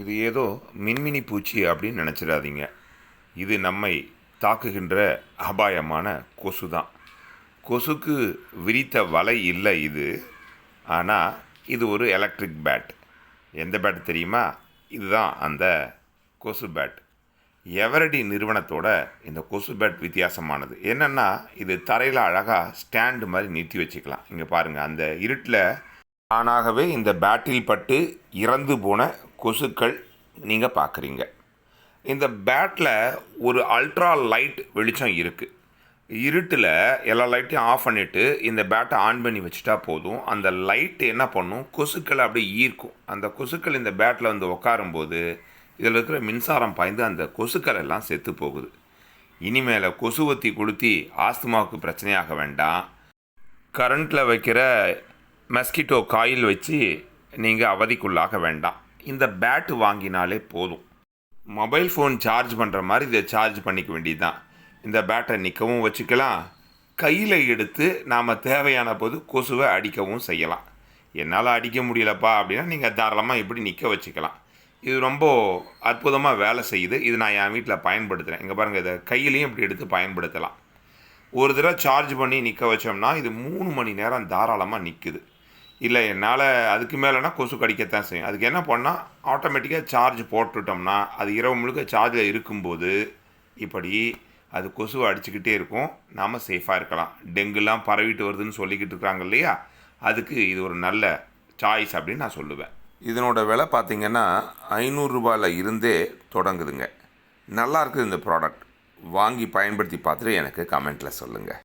இது ஏதோ மின்மினி பூச்சி அப்படின்னு நினச்சிடாதீங்க. இது நம்மை தாக்குகின்ற அபாயமான கொசு தான் கொசுக்கு விரித்த வலை இல்லை இது. ஆனால் இது ஒரு எலக்ட்ரிக் பேட் எந்த பேட் தெரியுமா? இதுதான் அந்த கொசு பேட் எவரடி நிறுவனத்தோட இந்த கொசு பேட் வித்தியாசமானது? என்னென்னா இது தரையில் அழகாக ஸ்டாண்டு மாதிரி நிறுத்தி வச்சுக்கலாம். இங்கே பாருங்கள் அந்த இருட்டில் தானாகவே இந்த பேட்டில் பட்டு இறந்து போன கொசுக்கள் நீங்கள் பார்க்குறீங்க இந்த பேட்டில் ஒரு அல்ட்ரா லைட் வெளிச்சம் இருக்குது இருட்டில் எல்லா லைட்டையும் ஆஃப் பண்ணிவிட்டு இந்த பேட்டை ஆன் பண்ணி வச்சுட்டா போதும். அந்த லைட் என்ன பண்ணும்? கொசுக்களை அப்படியே ஈர்க்கும். அந்த கொசுக்கள் இந்த பேட்டில் வந்து உட்காரும்போது இதில் இருக்கிற மின்சாரம் பாய்ந்து அந்த கொசுக்கள் எல்லாம் செத்து போகுது. இனிமேல் கொசுவத்தி கொளுத்தி ஆஸ்துமாவுக்கு பிரச்சனையாக வேண்டாம். கரண்ட்டில் வைக்கிற மஸ்கிட்டோ காயில் வச்சு நீங்கள் அவதிக்குள்ளாக வேண்டாம். இந்த பேட்டு வாங்கினாலே போதும். மொபைல் ஃபோன் சார்ஜ் பண்ணுற மாதிரி இதை சார்ஜ் பண்ணிக்க வேண்டியது தான் இந்த பேட்டை நிற்கவும் வச்சுக்கலாம். கையில் எடுத்து நாம் தேவையான போது கொசுவை அடிக்கவும் செய்யலாம். என்னால் அடிக்க முடியலப்பா அப்படின்னா நீங்கள் தாராளமாக இப்படி நிற்க வச்சுக்கலாம். இது ரொம்ப அற்புதமாக வேலை செய்யுது. இது நான் என் வீட்டில் பயன்படுத்துகிறேன் இங்கே பாருங்கள் இதை கையிலையும் இப்படி எடுத்து பயன்படுத்தலாம். ஒரு தடவை சார்ஜ் பண்ணி நிற்க வச்சோம்னா இது மூணு மணி நேரம் தாராளமாக நிற்குது இல்லை என்னால் அதுக்கு மேலேனா கொசு கடிக்கத்தான் செய்யும். அதுக்கு என்ன பண்ணால் ஆட்டோமேட்டிக்காக சார்ஜ் போட்டுட்டோம்னா அது இரவு முழுக்க சார்ஜில் இருக்கும்போது இப்படி அது கொசுவை அடிச்சுக்கிட்டே இருக்கும். நாம் சேஃபாக இருக்கலாம். டெங்குலாம் பரவிட்டு வருதுன்னு சொல்லிக்கிட்டு இருக்காங்க இல்லையா? அதுக்கு இது ஒரு நல்ல சாய்ஸ் அப்படின்னு நான் சொல்லுவேன். இதனோட விலை பார்த்திங்கன்னா ஐநூறுரூபாயில் இருந்தே தொடங்குதுங்க. நல்லா இருக்குது இந்த ப்ராடக்ட் வாங்கி பயன்படுத்தி பார்த்துட்டு எனக்கு கமெண்ட்டில் சொல்லுங்கள்